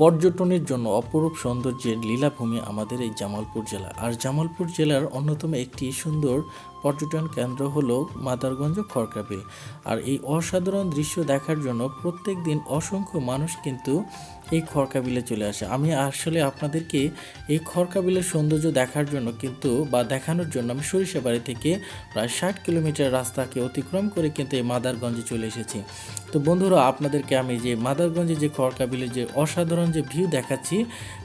পর্যটনের জন্য অপরূপ সৌন্দর্যের লীলাভূমি আমাদের এই জামালপুর জেলা। আর জামালপুর জেলার অন্যতম একটি সুন্দর পর্যটন কেন্দ্র হলো মাদারগঞ্জ খড়কাবিল আর এই অসাধারণ দৃশ্য দেখার জন্য প্রত্যেক দিন অসংখ্য মানুষ কিন্তু এই খড়কাবিলে চলে আসে। আমি আসলে আপনাদেরকে এই খড়কাবিলের সৌন্দর্য দেখার জন্য কিন্তু বা দেখানোর জন্য আমি সরিষাবাড়ি থেকে প্রায় ষাট কিলোমিটার রাস্তাকে অতিক্রম করে কিন্তু এই মাদারগঞ্জে চলে এসেছি। তো বন্ধুরা, আপনাদেরকে আমি যে মাদারগঞ্জে যে খড়কাবিলের যে অসাধারণ যে ভিউ দেখাচ্ছি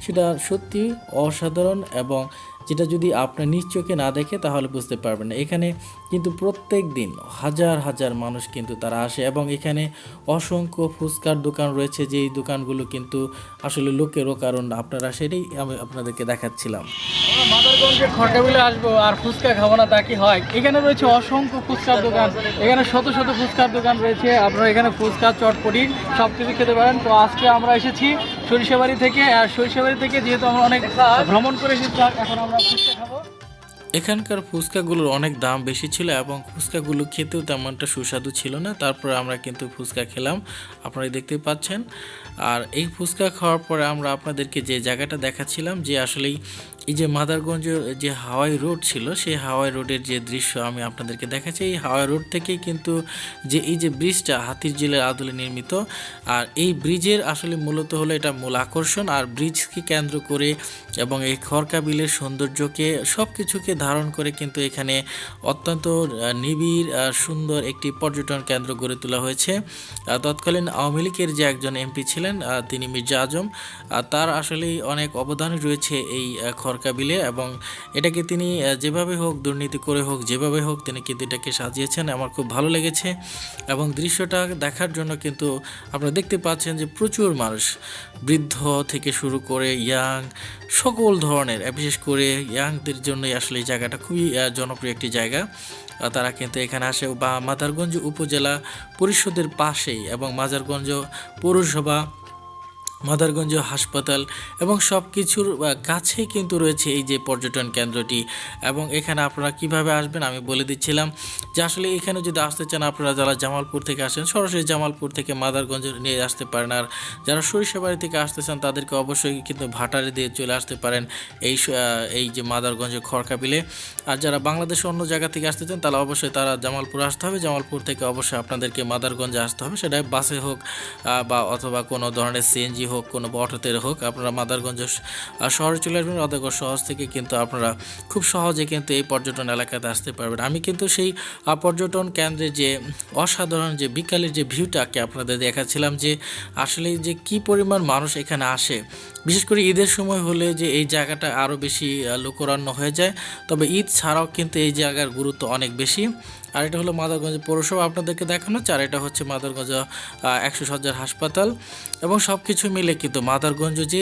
সেটা সত্যি অসাধারণ এবং যেটা যদি আপনার নিজ চোখে না দেখে, তাহলে বুঝতে পারবেন না। এখানে কিন্তু প্রত্যেক দিন হাজার হাজার মানুষ কিন্তু তারা আসে এবং এখানে অসংখ্য ফুচকার দোকান রয়েছে, যেই দোকানগুলো কিন্তু আসলে লোকেরও কারণ আপনারা সেটাই আমি আপনাদেরকে দেখাচ্ছিলাম। মাদারগঞ্জে খড়কাবিলে আসব আর ফুচকা খাব না, তা কি হয়? এখানে রয়েছে অসংখ্য ফুচকার দোকান। এখানে শত শত ফুচকার দোকান রয়েছে। আপনারা এখানে ফুচকা, চটপটি সব কিছু খেতে পারেন। তো আজকে আমরা এসেছি সরিষাবাড়ি থেকে। আর সরিষাবাড়ি থেকে যেহেতু আমরা অনেক ভ্রমণ করে এসেছি, এখন আমরা ফুচকা খাব এখানকার ফুচকাগুলোর অনেক দাম বেশি ছিল এবং ফুচকাগুলো খেতেও তেমনটা সুস্বাদু ছিল না। তারপরে আমরা কিন্তু ফুচকা খেলাম আপনারা দেখতে পাচ্ছেন। আর এই ফুচকা খাওয়ার পরে আমরা আপনাদেরকে যে জায়গাটা দেখাচ্ছিলাম, যে আসলেই এই যে মাদারগঞ্জের যে হাওয়াই রোড ছিল, সেই হাওয়াই রোডের যে দৃশ্য আমি আপনাদেরকে দেখাচ্ছি। এই হাওয়াই রোড থেকেই কিন্তু যে এই যে ব্রিজটা হাতির জেলের আদলে নির্মিত, আর এই ব্রিজের আসলে মূলত হলো এটা মূল আকর্ষণ। আর ব্রিজকে কেন্দ্র করে এবং এই খড়কা বিলের সৌন্দর্যকে সব কিছুকে ধারণ করে কিন্তু এখানে অত্যন্ত নিবিড় সুন্দর একটি পর্যটন কেন্দ্র গড়ে তোলা হয়েছে। তৎকালীন আওয়ামী লীগের যে একজন এমপি ছিলেন তিনি মির্জা আজম তার আসলেই অনেক অবদান রয়েছে এই খড়কা বিলে এবং এটাকে তিনি যেভাবে হোক দুর্নীতি করে হোক, যেভাবে হোক তিনি কিন্তু এটাকে সাজিয়েছেন। আমার খুব ভালো লেগেছে এবং দৃশ্যটা দেখার জন্য কিন্তু আপনারা দেখতে পাচ্ছেন যে প্রচুর মানুষ, বৃদ্ধ থেকে শুরু করে ইয়াং সকল ধরনের বিশেষ করে ইয়াংদের জন্যই আসলে এই জায়গাটা খুবই জনপ্রিয় একটি জায়গা। তারা কিন্তু এখানে আসে বা মাদারগঞ্জ উপজেলা পরিষদের পাশেই এবং মাজারগঞ্জ পৌরসভা মাদারগঞ্জ হাসপাতাল এবং সব কিছুর কাছেই কিন্তু রয়েছে এই যে পর্যটন কেন্দ্রটি। এবং এখানে আপনারা কীভাবে আসবেন আমি বলে দিচ্ছিলাম যে আসলে এখানে যদি আসতে চান আপনারা যারা জামালপুর থেকে আসেন, সরাসরি জামালপুর থেকে মাদারগঞ্জ নিয়ে আসতে পারেন। আর যারা সরিষাবাড়ি থেকে আসতে চান, তাদেরকে অবশ্যই কিন্তু ভাটারে দিয়ে চলে আসতে পারেন এই এই যে মাদারগঞ্জের খড়কাবিলে। আর যারা বাংলাদেশের অন্য জায়গা থেকে আসতে চান, তাহলে অবশ্যই তারা জামালপুর আসতে হবে। জামালপুর থেকে অবশ্যই আপনাদেরকে মাদারগঞ্জে আসতে হবে। সেটা বাসে হোক বা অথবা কোনো ধরনের সিএনজি হোক কোনো বা অটোতে হোক, আপনারা মাদারগঞ্জ শহরে চলে আসবেন। মাদারগঞ্জ শহর থেকে কিন্তু আপনারা খুব সহজে কিন্তু এই পর্যটন এলাকাতে আসতে পারবেন। আমি কিন্তু সেই পর্যটন কেন্দ্রে যে অসাধারণ যে বিকালের যে ভিউটাকে আপনাদের দেখাচ্ছিলাম যে আসলে যে কি পরিমাণ মানুষ এখানে আসে। বিশেষ করে ঈদের সময় হলে যে এই জায়গাটা আরও বেশি লোকরান্য হয়ে যায়। তবে ঈদ ছাড়াও কিন্তু এই জায়গার গুরুত্ব অনেক বেশি। আর এটা হলো মাদারগঞ্জ পৌরসভা আপনাদেরকে দেখানো আর এটা হচ্ছে মাদারগঞ্জ একশো সজ্জার হাসপাতাল এবং সব কিছু মিলে কিন্তু মাদারগঞ্জ যে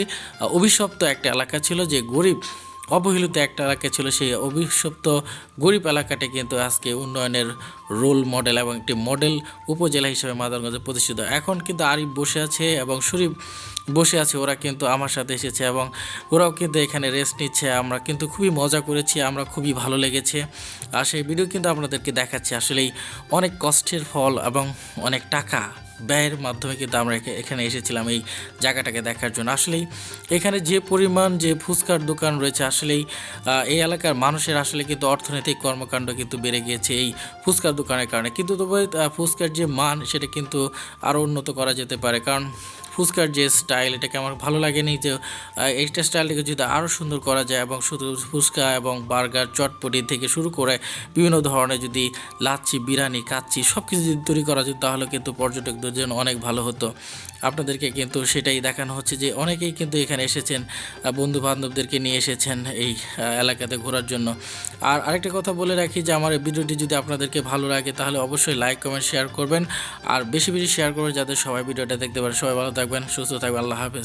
অভিশপ্ত একটা এলাকা ছিল যে গরিব অবহেলিত একটা এলাকা ছিল সেই অভিশপ্ত গরিব এলাকাটি কিন্তু আজকে উন্নয়নের রোল মডেল এবং একটি মডেল উপজেলা হিসেবে মাদারগঞ্জে প্রতিষ্ঠিত। এখন কিন্তু আরিফ বসে আছে এবং শরীফ বসে আছে, ওরা কিন্তু আমার সাথে এসেছে এবং ওরাও কিন্তু এখানে রেস্ট নিচ্ছে। আমরা কিন্তু খুবই মজা করেছি, আমরা খুবই ভালো লেগেছে। আর সেই ভিডিও কিন্তু আপনাদেরকে দেখাচ্ছি। আসলেই অনেক কষ্টের ফল এবং অনেক টাকা। ব্যয়ের মাধ্যমে কিন্তু আমরা এখানে এসেছিলাম এই জায়গাটাকে দেখার জন্য। আসলেই এখানে যে পরিমাণ যে ফুচকার দোকান রয়েছে, আসলেই এই এলাকার মানুষের আসলে কিন্তু অর্থনৈতিক কর্মকাণ্ড কিন্তু বেড়ে গিয়েছে এই ফুচকার দোকানের কারণে। কিন্তু তবে ফুচকার যে মান, সেটা কিন্তু আরও উন্নত করা যেতে পারে। কারণ ফুচকার যে স্টাইল, এটাকে আমার ভালো লাগেনি যে এইটা স্টাইলটাকে যদি আরও সুন্দর করা যায় এবং শুধু ফুচকা এবং বার্গার চটপটি থেকে শুরু করে বিভিন্ন ধরনের যদি লাচ্ছি, বিরিয়ানি কাচ্ছি সব কিছু যদি তৈরি করা যায় তাহলে কিন্তু পর্যটকদের জন্য অনেক ভালো হতো। আপনাদেরকে কিন্তু সেটাই দেখানো হচ্ছে যে অনেকেই কিন্তু এখানে এসেছেন বন্ধু বান্ধবদেরকে নিয়ে এসেছেন এই এলাকাতে ঘোরার জন্য। আর আরেকটা কথা বলে রাখি যে আমার এই ভিডিওটি যদি আপনাদেরকে ভালো লাগে তাহলে অবশ্যই লাইক, কমেন্ট, শেয়ার করবেন। আর বেশি বেশি শেয়ার করবেন যাতে সবাই ভিডিওটা দেখতে পারে। সবাই ভালো থাকবেন, সুস্থ থাকবেন, আল্লাহ হাফেজ।